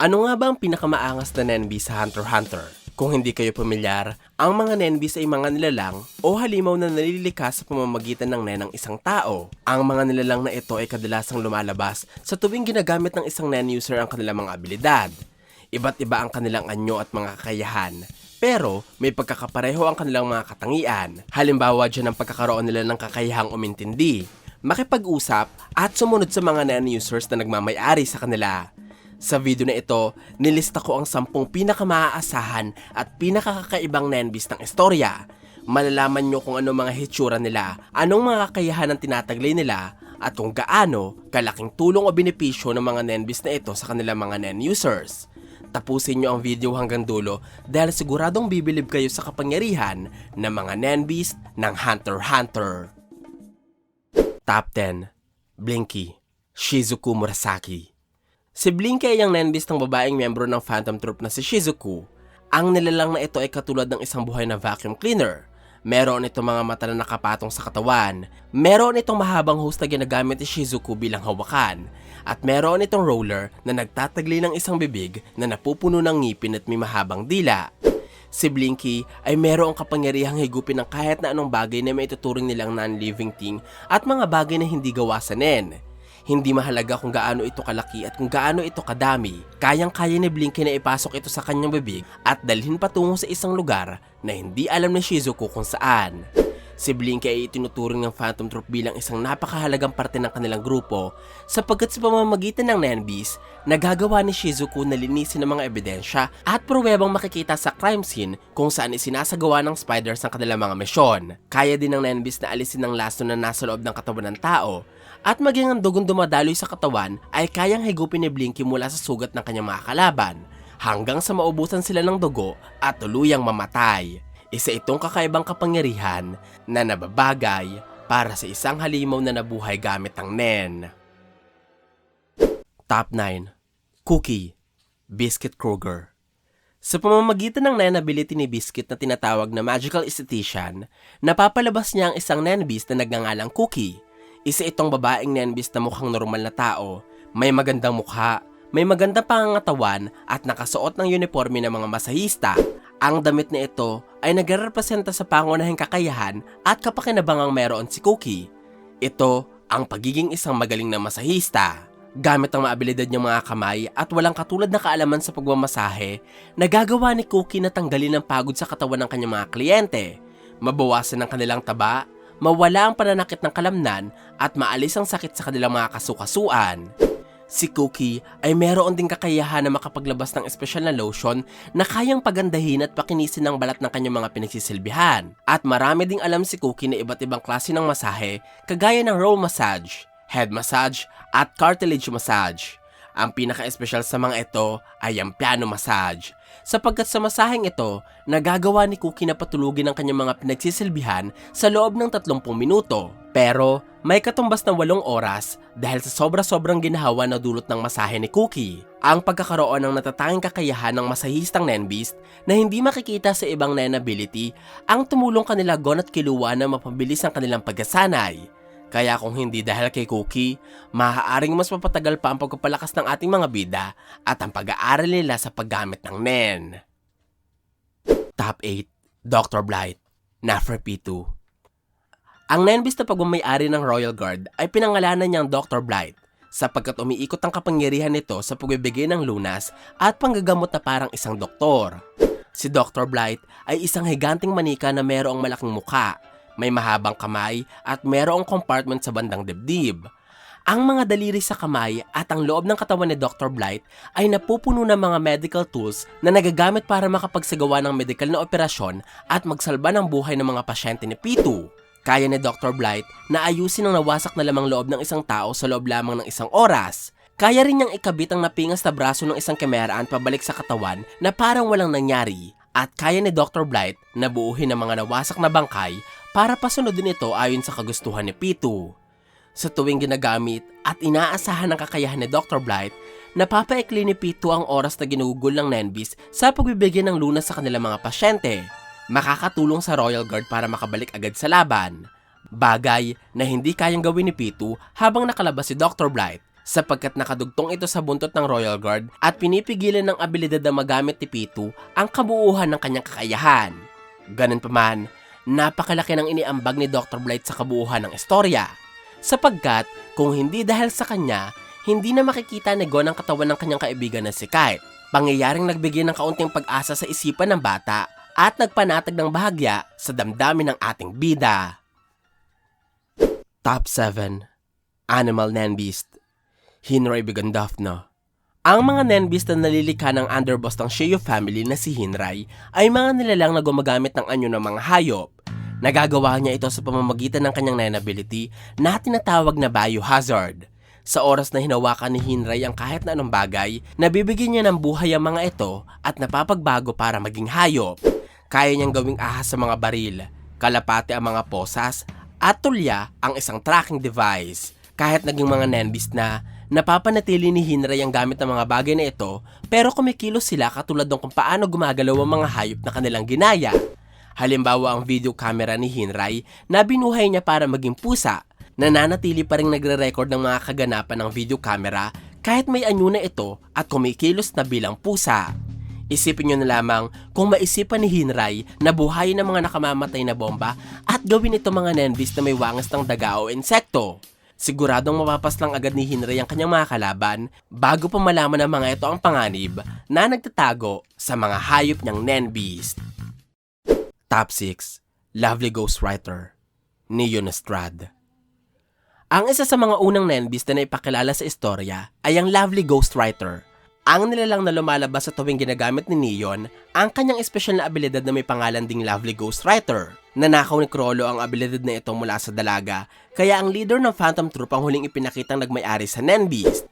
Ano nga ba ang pinakamaangas na Nenbi sa Hunter x Hunter? Kung hindi kayo pamilyar, ang mga Nenbis ay mga nilalang o halimaw na nalilikas sa pamamagitan ng nen ng isang tao. Ang mga nilalang na ito ay kadalasang lumalabas sa tuwing ginagamit ng isang nen user ang kanilang mga abilidad. Iba't iba ang kanilang anyo at mga kakayahan. Pero may pagkakapareho ang kanilang mga katangian. Halimbawa dyan ang pagkakaroon nila ng kakayahang umintindi, makipag-usap at sumunod sa mga nen users na nagmamayari sa kanila. Sa video na ito, nilista ko ang sampung pinakamaaasahan at pinakakakaibang Nenbis ng istorya. Malalaman nyo kung ano mga hitsura nila, anong mga kakayahan ang tinataglay nila, at kung gaano kalaking tulong o benepisyo ng mga Nenbis na ito sa kanilang mga Nen users. Tapusin nyo ang video hanggang dulo dahil siguradong bibilib kayo sa kapangyarihan ng mga Nenbis ng Hunter x Hunter. Top 10 Blinky Shizuku Murasaki Si Blinky ay ang nenbis ng babaeng miyembro ng Phantom Troop na si Shizuku. Ang nilalang na ito ay katulad ng isang buhay na vacuum cleaner. Meron itong mga mata na nakapatong sa katawan. Meron itong mahabang hose na ginagamit ni Shizuku bilang hawakan. At meron itong roller na nagtatagli ng isang bibig na napupuno ng ngipin at may mahabang dila. Si Blinky ay merong kapangyarihang higupin ng kahit na anong bagay na may tuturing nilang non-living thing at mga bagay na hindi gawa sa nen. Hindi mahalaga kung gaano ito kalaki at kung gaano ito kadami. Kayang-kaya ni Blinky na ipasok ito sa kanyang bibig at dalhin patungo sa isang lugar na hindi alam ni Shizuku kung saan. Si Blinky ay itinuturing ng Phantom Troop bilang isang napakahalagang parte ng kanilang grupo sapagkat sa pamamagitan ng Nenbis, nagagawa ni Shizuku na linisin ng mga ebidensya at pruwebang makikita sa crime scene kung saan isinasagawa ng spiders ang kanilang mga misyon. Kaya din ng Nenbis na alisin ang laso na nasa loob ng katawan ng tao at maging ang dugong dumadaloy sa katawan ay kayang higupin ni Blinky mula sa sugat ng kanyang mga kalaban hanggang sa maubusan sila ng dugo at tuluyang mamatay. Isa itong kakaibang kapangyarihan na nababagay para sa isang halimaw na nabuhay gamit ang NEN. Top 9 Cookie Biscuit Kruger Sa pamamagitan ng NEN ability ni Biscuit na tinatawag na Magical Esthetician, napapalabas niya ang isang NEN beast na nagngangalang Cookie. Isa itong babaeng NEN beast na mukhang normal na tao, may magandang mukha, may magandang pangangatawan at nakasuot ng uniforme ng mga masahista. Ang damit na ito ay nagrepresenta sa pangunahing kakayahan at kapakinabangang meron si Cookie. Ito ang pagiging isang magaling na masahista. Gamit ang maabilidad niyang mga kamay at walang katulad na kaalaman sa pagmamasahe, nagagawa ni Cookie na tanggalin ang pagod sa katawan ng kanyang mga kliyente, mabawasan ang kanilang taba, mawala ang pananakit ng kalamnan at maalis ang sakit sa kanilang mga kasukasuan. Si Cookie ay meron ding kakayahan na makapaglabas ng espesyal na lotion na kayang pagandahin at pakinisin ang balat ng kanyang mga pinagsisilbihan. At marami ding alam si Cookie na iba't ibang klase ng masahe kagaya ng roll massage, head massage at cartilage massage. Ang pinaka-espesyal sa mga ito ay ang piano massage. Sapagkat sa masaheng ito, nagagawa ni Cookie na patulugin ang kanyang mga pinagsisilbihan sa loob ng 30 minuto. Pero may katumbas ng 8 oras dahil sa sobra-sobrang ginahawa na dulot ng masahe ni Cookie. Ang pagkakaroon ng natatanging kakayahan ng masahistang Nenbeast na hindi makikita sa ibang Nen ability ang tumulong kanila Gon at Kiluwa na mapabilis ang kanilang pagkasanay. Kaya kung hindi dahil kay Cookie, maaaring mas mapatagal pa ang pagpapalakas ng ating mga bida at ang pag-aaral nila sa paggamit ng NEN. Top 8 Dr. Blight Neferpitu Ang Nenbis na pagmamayari ng Royal Guard ay pinangalanan niyang Dr. Blight sapagkat umiikot ang kapangyarihan nito sa pagbibigay ng lunas at panggagamot na parang isang doktor. Si Dr. Blight ay isang higanting manika na mayroong malaking mukha may mahabang kamay at merong compartment sa bandang dibdib. Ang mga daliri sa kamay at ang loob ng katawan ni Dr. Blight ay napupuno ng mga medical tools na nagagamit para makapagsagawa ng medical na operasyon at magsalba ng buhay ng mga pasyente ni Pitu. Kaya ni Dr. Blight na ayusin ang nawasak na lamang loob ng isang tao sa loob lamang ng isang oras. Kaya rin niyang ikabit ang napingas na braso ng isang kemeraan pabalik sa katawan na parang walang nangyari. At kaya ni Dr. Blight na buuhin ang mga nawasak na bangkay para pasunodin ito ayon sa kagustuhan ni Pitu. Sa tuwing ginagamit at inaasahan ng kakayahan ni Dr. Blight, napapaikli ni Pitu ang oras na ginugugol ng Nenbis sa pagbibigay ng lunas sa kanilang mga pasyente. Makakatulong sa Royal Guard para makabalik agad sa laban. Bagay na hindi kayang gawin ni Pitu habang nakalabas si Dr. Blight sapagkat nakadugtong ito sa buntot ng Royal Guard at pinipigilan ng abilidad na magamit ni Pitu ang kabuuhan ng kanyang kakayahan. Ganun pa napakalaki ng iniambag ni Dr. Blight sa kabuuhan ng istorya. Sapagkat kung hindi dahil sa kanya, hindi na makikita ni Gon ang katawan ng kanyang kaibigan na si Kite. Pangyayaring nagbigay ng kaunting pag-asa sa isipan ng bata at nagpanatag ng bahagya sa damdamin ng ating bida. Top 7 Animal Nenbeast Hinray Bigandafna Ang mga Nenbeast na nalilikha ng underboss ng Sheo family na si Hinray ay mga nilalang na gumagamit ng anyo ng mga hayop. Nagagawa niya ito sa pamamagitan ng kanyang Nen ability na tinatawag na Biohazard. Sa oras na hinawakan ni Hinray ang kahit na anong bagay, nabibigyan niya ng buhay ang mga ito at napapagbago para maging hayop. Kaya niyang gawing ahas sa mga baril, kalapate ang mga posas, at tulya ang isang tracking device. Kahit naging mga Nenbeast na, napapanatili ni Hinray ang gamit ng mga bagay na ito, pero kumikilos sila katulad ng kung paano gumagalaw ang mga hayop na kanilang ginaya. Halimbawa ang video camera ni Hinray na binuhay niya para maging pusa, nananatili pa rin nagre-record ng mga kaganapan ng video camera kahit may anyo na ito at kumikilos na bilang pusa. Isipin nyo na lamang kung maisipan ni Hinray na buhayin ng mga nakamamatay na bomba at gawin ito mga nenbis na may wangas ng daga o insekto. Siguradong mapapaslang agad ni Hinray ang kanyang mga kalaban bago pa malaman ng mga ito ang panganib na nagtatago sa mga hayop niyang nenbeast. Top 6 Lovely Ghostwriter Neo Nestrad Ang isa sa mga unang nenbeast na naipakilala sa istorya ay ang Lovely Ghostwriter ang nilalang na lumalabas sa tuwing ginagamit ni Neon ang kanyang espesyal na abilidad na may pangalan ding Lovely Ghostwriter. Nanakaw ni Crollo ang abilidad na ito mula sa dalaga, kaya ang leader ng Phantom Troop ang huling ipinakitang nagmay-ari sa Nenbeast.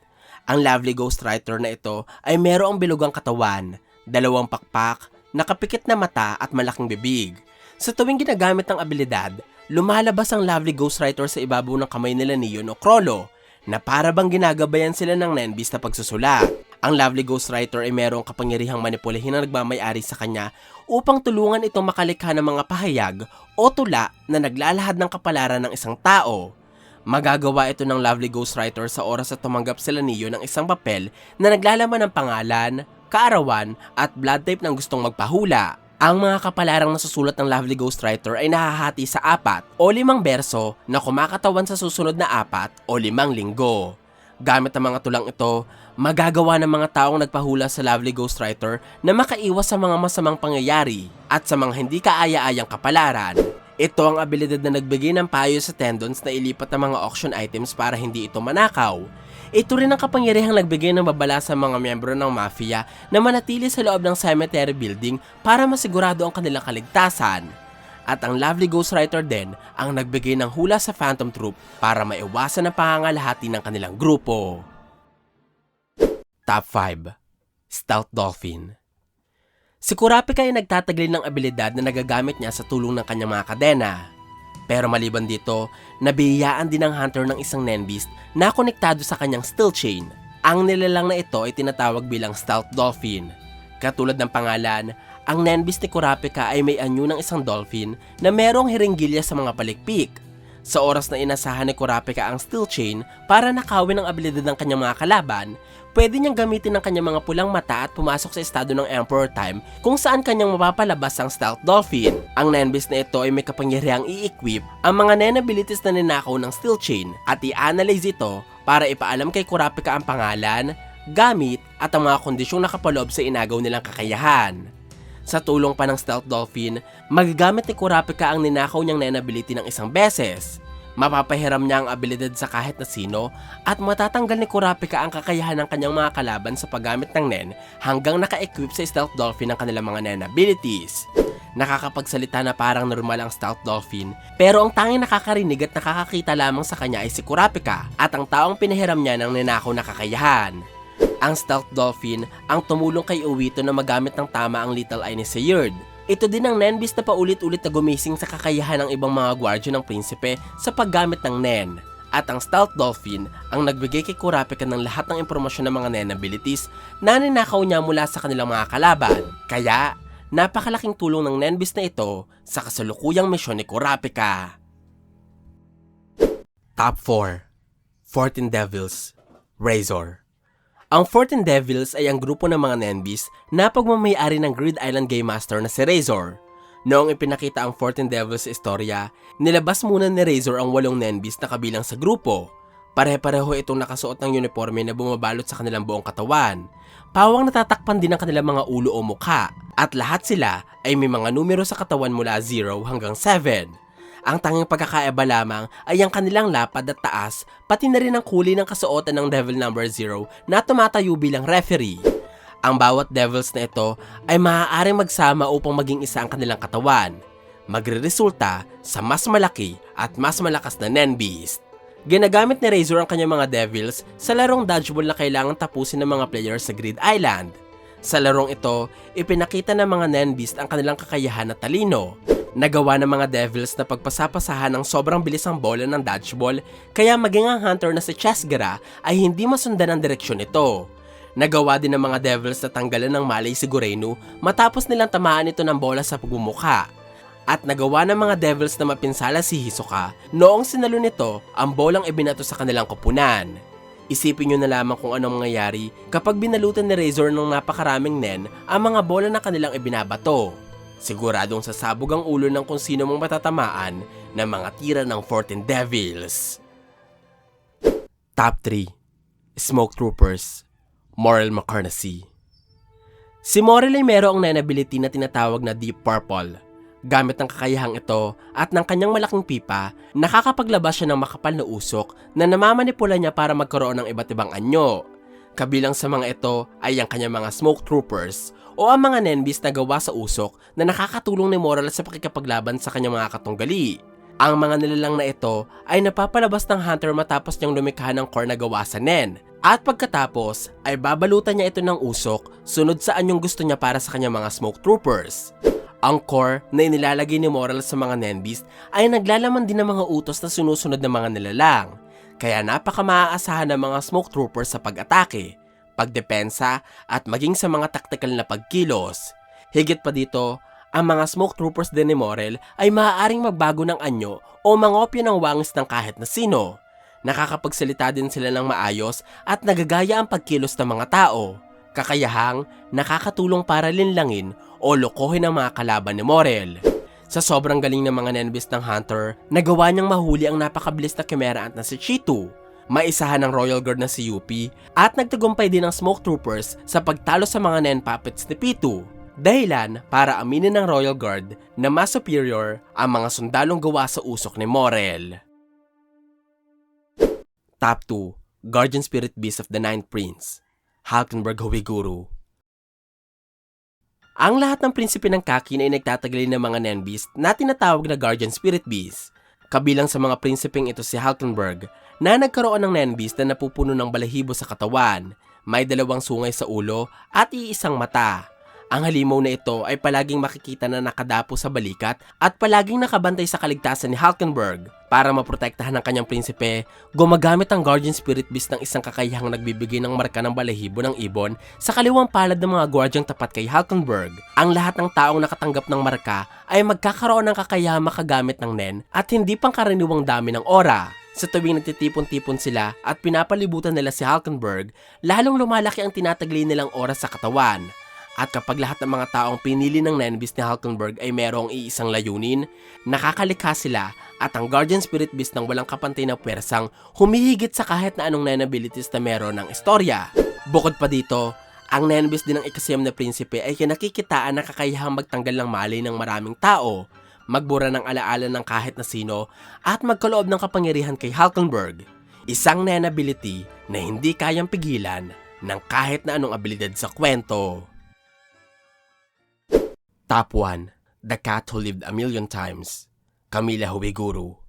Ang Lovely Ghostwriter na ito ay merong bilugang katawan, dalawang pakpak, nakapikit na mata at malaking bibig. Sa tuwing ginagamit ang abilidad, lumalabas ang Lovely Ghostwriter sa ibabaw ng kamay nila Neon o Crollo, na para bang ginagabayan sila ng Nenbeast na pagsusulat. Ang Lovely Ghostwriter ay merong kapangyarihang manipulahin ang nagmamayari sa kanya upang tulungan itong makalikha ng mga pahayag o tula na naglalahad ng kapalaran ng isang tao. Magagawa ito ng Lovely Ghostwriter sa oras at tumanggap sila niyo ng isang papel na naglalaman ng pangalan, kaarawan at blood type ng gustong magpahula. Ang mga kapalarang nasusulat ng Lovely Ghostwriter ay nahahati sa apat o limang berso na kumakatawan sa susunod na apat o limang linggo. Gamit ang mga tulang ito, magagawa ng mga taong nagpahula sa Lovely Ghostwriter na makaiwas sa mga masamang pangyayari at sa mga hindi kaaya-ayang kapalaran. Ito ang abilidad na nagbigay ng payo sa tendons na ilipat ng mga auction items para hindi ito manakaw. Ito rin ang kapangyarihang nagbigay ng babala sa mga miyembro ng mafia na manatili sa loob ng cemetery building para masigurado ang kanilang kaligtasan. At ang Lovely Ghostwriter din ang nagbigay ng hula sa Phantom Troop para maiwasan ang pangangalahati ng kanilang grupo. Top 5 Stealth Dolphin Si Kurapika ay nagtataglil ng abilidad na nagagamit niya sa tulong ng kanyang mga kadena. Pero maliban dito, nabihiyaan din ng hunter ng isang Nenbeast na konektado sa kanyang steel chain. Ang nilalang na ito ay tinatawag bilang Stealth Dolphin. Katulad ng pangalan, ang Nenbeast ni Kurapika ay may anyo ng isang dolphin na merong hiringgilya sa mga palikpik. Sa oras na inasahan ni Kurapika ang steel chain para nakawin ang abilidad ng kanyang mga kalaban, pwede niyang gamitin ang kanyang mga pulang mata at pumasok sa estado ng Emperor Time kung saan kanyang mapapalabas ang Stealth Dolphin. Ang Nenbeast na ito ay may kapangyarihang i-equip ang mga Nen abilities na ninakaw ng steel chain at i-analyze ito para ipaalam kay Kurapika ang pangalan, gamit at ang mga kondisyong nakapaloob sa inagaw nilang kakayahan. Sa tulong pa ng Stealth Dolphin, magagamit ni Kurapika ang ninakaw niyang Nen ability ng isang beses. Mapapahiram niya ang abilidad sa kahit na sino at matatanggal ni Kurapika ang kakayahan ng kanyang mga kalaban sa paggamit ng Nen hanggang naka-equip sa Stealth Dolphin ang kanilang mga Nen abilities. Nakakapagsalita na parang normal ang Stealth Dolphin pero ang tanging nakakarinig at nakakakita lamang sa kanya ay si Kurapika at ang taong pinahiram niya ng ninakaw na kakayahan. Ang Stealth Dolphin ang tumulong kay Uwito na magamit ng tama ang Little Eye ni Sayard. Ito din ang Nenbeast na paulit-ulit na gumising sa kakayahan ng ibang mga gwardyo ng prinsipe sa paggamit ng Nen. At ang Stealth Dolphin ang nagbigay kay Kurapika ng lahat ng impormasyon ng mga Nen abilities na ninakaw niya mula sa kanilang mga kalaban. Kaya, napakalaking tulong ng Nenbeast na ito sa kasalukuyang misyon ni Kurapika. Top 4 14 Devils Razor Ang 14 Devils ay ang grupo ng mga Nenbis na pagmamayari ng Grid Island Game Master na si Razor. Noong ipinakita ang 14 Devils sa istorya, nilabas muna ni Razor ang walong Nenbis na kabilang sa grupo. Pare-pareho itong nakasuot ng uniforme na bumabalot sa kanilang buong katawan. Pawang natatakpan din ang kanilang mga ulo o mukha at lahat sila ay may mga numero sa katawan mula 0 hanggang 7. Ang tanging pagkakaiba lamang ay ang kanilang lapad at taas pati na rin ang kulay ng kasuotan ng Devil Number 0 na tumatayo bilang referee. Ang bawat Devils na ito ay maaaring magsama upang maging isa ang kanilang katawan. Magre-resulta sa mas malaki at mas malakas na Nen Beast. Ginagamit ni Razor ang kanyang mga Devils sa larong dodgeball na kailangan tapusin ng mga players sa Grid Island. Sa larong ito, ipinakita ng mga Nen Beast ang kanilang kakayahan at talino. Nagawa ng mga Devils na pagpasapasahan ng sobrang bilis ang bola ng dodgeball kaya maging ang hunter na si Chesgara ay hindi masundan ang direksyon nito. Nagawa din ng mga Devils na tanggalan ng malay si Gureno matapos nilang tamaan ito ng bola sa pagmumukha. At nagawa ng mga Devils na mapinsala si Hisoka noong sinalo nito ang bolang ibinato sa kanilang kupunan. Isipin nyo na lamang kung anong mangyayari kapag binalutan ni Razor ng napakaraming nen ang mga bola na kanilang ibinabato. Siguradong sasabog ang ulo ng kung sino mang matatamaan ng mga tira ng 14 Devils. Top 3 Smoke Troopers Moral McCarnacy Si Morel ay merong nen ability na tinatawag na Deep Purple Gamit ng kakayahang ito at ng kanyang malaking pipa, nakakapaglabas siya ng makapal na usok na namamanipula niya para magkaroon ng iba't ibang anyo. Kabilang sa mga ito ay ang kanyang mga smoke troopers o ang mga nenbis na gawa sa usok na nakakatulong ni Moral sa pakikipaglaban sa kanyang mga katunggali. Ang mga nilalang na ito ay napapalabas ng hunter matapos niyang lumikha ng core na gawa sa nen. At pagkatapos ay babalutan niya ito ng usok sunod sa anyong gusto niya para sa kanyang mga smoke troopers. Ang core na inilalagay ni Moral sa mga Nenbeast ay naglalaman din ng mga utos na sinusunod ng mga nilalang. Kaya napaka maaasahan ng mga smoke troopers sa pag-atake, pagdepensa at maging sa mga taktikal na pagkilos. Higit pa dito, ang mga smoke troopers din ni Morel ay maaaring magbago ng anyo o mangopya ng wangis ng kahit na sino. Nakakapagsalita din sila ng maayos at nagagaya ang pagkilos ng mga tao. Kakayahang nakakatulong para linlangin o lokohin ang mga kalaban ni Morel. Sa sobrang galing ng mga nenbis ng Hunter, nagawa niyang mahuli ang napakabilis na Chimera Ant na si Cheeto. Maisahan ng Royal Guard na si Yuppie at nagtagumpay din ng Smoke Troopers sa pagtalo sa mga Nen Puppets ni Pitu. Dahilan para aminin ng Royal Guard na mas superior ang mga sundalong gawa sa usok ni Morel. Top 2 Guardian Spirit Beast of the Ninth Prince Halkenberg Huiguru Ang lahat ng prinsipe ng Kakin ay nagtataglay ng mga Nenbeast na tinatawag na Guardian Spirit Beast. Kabilang sa mga prinsipeng ito si Halkenberg na nagkaroon ng Nenbeast na napupuno ng balahibo sa katawan, may dalawang sungay sa ulo at iisang mata. Ang halimaw na ito ay palaging makikita na nakadapo sa balikat at palaging nakabantay sa kaligtasan ni Halkenberg. Para maprotektahan ng kanyang prinsipe, gumagamit ang Guardian Spirit Beast ng isang kakayahang nagbibigay ng marka ng balahibo ng ibon sa kaliwang palad ng mga guardiang tapat kay Halkenberg. Ang lahat ng taong nakatanggap ng marka ay magkakaroon ng kakayahang makagamit ng NEN at hindi pang karaniwang dami ng aura. Sa tuwing nagtitipon-tipon sila at pinapalibutan nila si Halkenberg, lalong lumalaki ang tinataglay nilang oras sa katawan. At kapag lahat ng mga taong pinili ng Nenbis ni Halkenberg ay merong iisang layunin, nakakalikha sila at ang Guardian Spirit Beast ng walang kapantay na pwersang humihigit sa kahit na anong Nen abilities na meron ng istorya. Bukod pa dito, ang Nenbis din ng ikasiyam na prinsipe ay kinakikitaan na kakayahang magtanggal ng malay ng maraming tao, magbura ng alaala ng kahit na sino, at magkaloob ng kapangyarihan kay Halkenberg. Isang Nen ability na hindi kayang pigilan ng kahit na anong abilidad sa kwento. Top 1 The Cat Who Lived a Million Times Camila Huiguru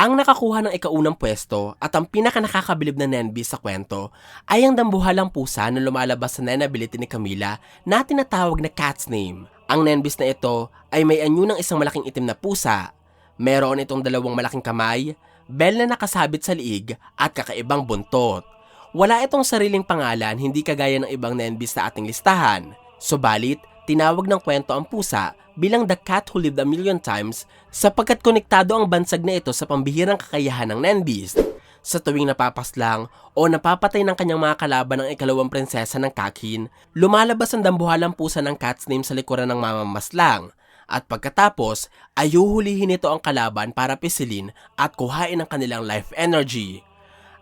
Ang nakakuha ng ikaunang pwesto at ang pinaka nakakabilib na Nenbi sa kwento ay ang dambuhalang pusa na lumalabas sa Nen ability ni Camila na tinatawag na Cat's Name. Ang Nenbis na ito ay may anyo ng isang malaking itim na pusa. Meron itong dalawang malaking kamay, bell na nakasabit sa liig at kakaibang buntot. Wala itong sariling pangalan hindi kagaya ng ibang Nenbis sa ating listahan. Subalit, tinawag ng kwento ang pusa bilang The Cat Who Lived a Million Times sapagkat konektado ang bansag na ito sa pambihirang kakayahan ng Nenbeast. Sa tuwing napapaslang o napapatay ng kanyang mga kalaban ng ikalawang prinsesa ng Kakin, lumalabas ang dambuhalang pusa ng cat's name sa likuran ng mamamaslang. At pagkatapos, ay huhulihin nito ang kalaban para pisilin at kuhain ang kanilang life energy.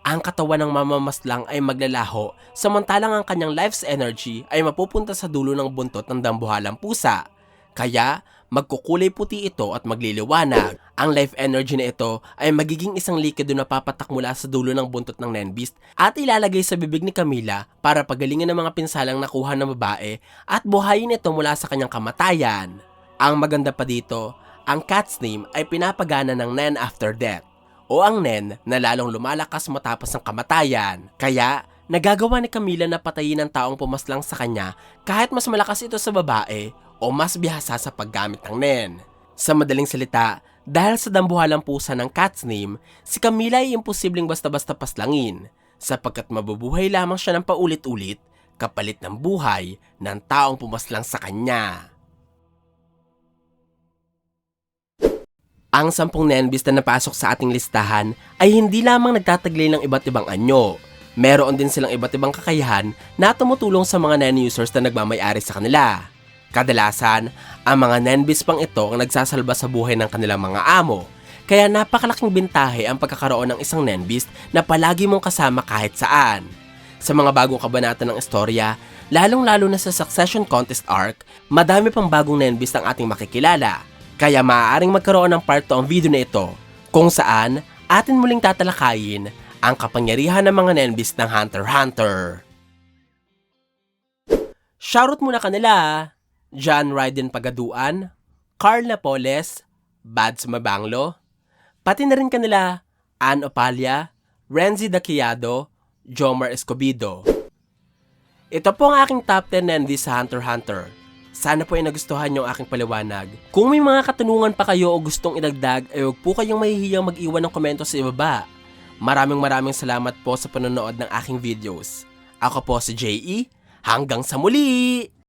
Ang katawan ng mamamaslang ay maglalaho, samantalang ang kanyang life's energy ay mapupunta sa dulo ng buntot ng dambuhalang pusa. Kaya, magkukulay puti ito at magliliwanag. Ang life energy na ito ay magiging isang likido na papatak mula sa dulo ng buntot ng Nenbeast at ilalagay sa bibig ni Camila para pagalingan ng mga pinsalang nakuha ng babae at buhayin ito mula sa kanyang kamatayan. Ang maganda pa dito, ang cat's name ay pinapagana ng Nen after death o ang Nen na lalong lumalakas matapos ang kamatayan. Kaya, nagagawa ni Camila na patayin ang taong pumaslang sa kanya kahit mas malakas ito sa babae o mas bihasa sa paggamit ng Nen. Sa madaling salita, dahil sa dambuhalang pusa ng cat's name, si Camila ay imposibleng basta-basta paslangin sapagkat mabubuhay lamang siya ng paulit-ulit kapalit ng buhay ng taong pumaslang sa kanya. Ang sampung Nenbis na napasok sa ating listahan ay hindi lamang nagtataglay ng iba't ibang anyo. Meron din silang iba't ibang kakayahan na tumutulong sa mga Nen users na nagmamayari sa kanila. Kadalasan, ang mga Nenbis pang ito ang nagsasalba sa buhay ng kanilang mga amo. Kaya napakalaking bintahe ang pagkakaroon ng isang Nenbist na palagi mong kasama kahit saan. Sa mga bagong kabanata ng istorya, lalong-lalo na sa Succession Contest Arc, madami pang bagong Nenbist ang ating makikilala. Kaya maaaring magkaroon ng part 2 ang video na ito, kung saan atin muling tatalakayin ang kapangyarihan ng mga Nenbist ng Hunter x Hunter. Shoutout muna kanila, John Ryden Pagaduan, Carl Napoles, Bads Mabanglo, pati na rin kanila Ann Opalia, Renzi Daquiado, Jomar Escobido. Ito po ang aking top 10 Nenbist sa Hunter x Hunter. Sana po ay nagustuhan yung aking paliwanag. Kung may mga katanungan pa kayo o gustong idagdag, ay huwag po kayong mahihiyang mag-iwan ng komento sa ibaba. Maraming maraming salamat po sa panonood ng aking videos. Ako po si J.E. Hanggang sa muli!